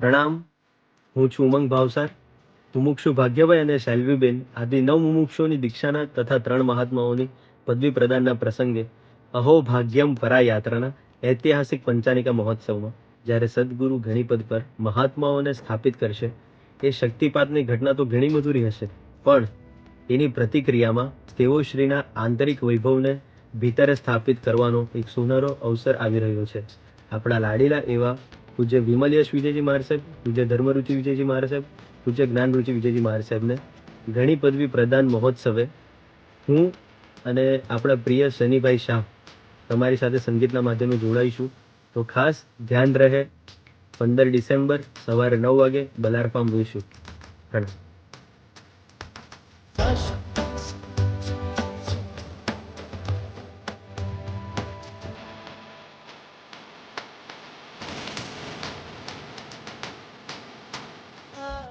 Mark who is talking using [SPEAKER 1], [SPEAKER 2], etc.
[SPEAKER 1] પ્રણામ. હું છું ઉમંગ ભાવસાર. મુમુક્ષુ ભાગ્યભાઈ અને શૈલવીબેન આદિ નવ મુમુક્ષુઓની દીક્ષાના તથા ત્રણ મહાત્માઓની પદવી પ્રદાનના પ્રસંગે અહો ભાગ્યમ પરા યાત્રાના ઐતિહાસિક પંચાનિકા મહોત્સવમાં જ્યારે સદગુરુ ઘણીપદ પર મહાત્માઓને સ્થાપિત કરશે, એ શક્તિપાતની ઘટના તો ઘણી મધુરી હશે. પણ એની પ્રતિક્રિયામાં તેઓ શ્રીના આંતરિક વૈભવને ભીતરે સ્થાપિત કરવાનો એક સુનહેરો અવસર આવી રહ્યો છે. આપણા લાડીલા એવા પૂજ્ય વિમલયશ વિજયજી મહારાજ સાહેબ, પૂજ્ય ધર્મરુચિ વિજયજી મહારાજ સાહેબ, પૂજ્ય જ્ઞાનરુચિ વિજયજી મહારાજ સાહેબને ઘણી પદવી પ્રદાન મહોત્સવે. હું અને આપણા પ્રિય શનિભાઈ શાહ તમારી સાથે સંગીતના માધ્યમે જોડાઈશું. તો ખાસ ધ્યાન રહે, પંદર ડિસેમ્બર સવારે નવ વાગે બલાર ફાર્મ જોઈશું પ્રણામ.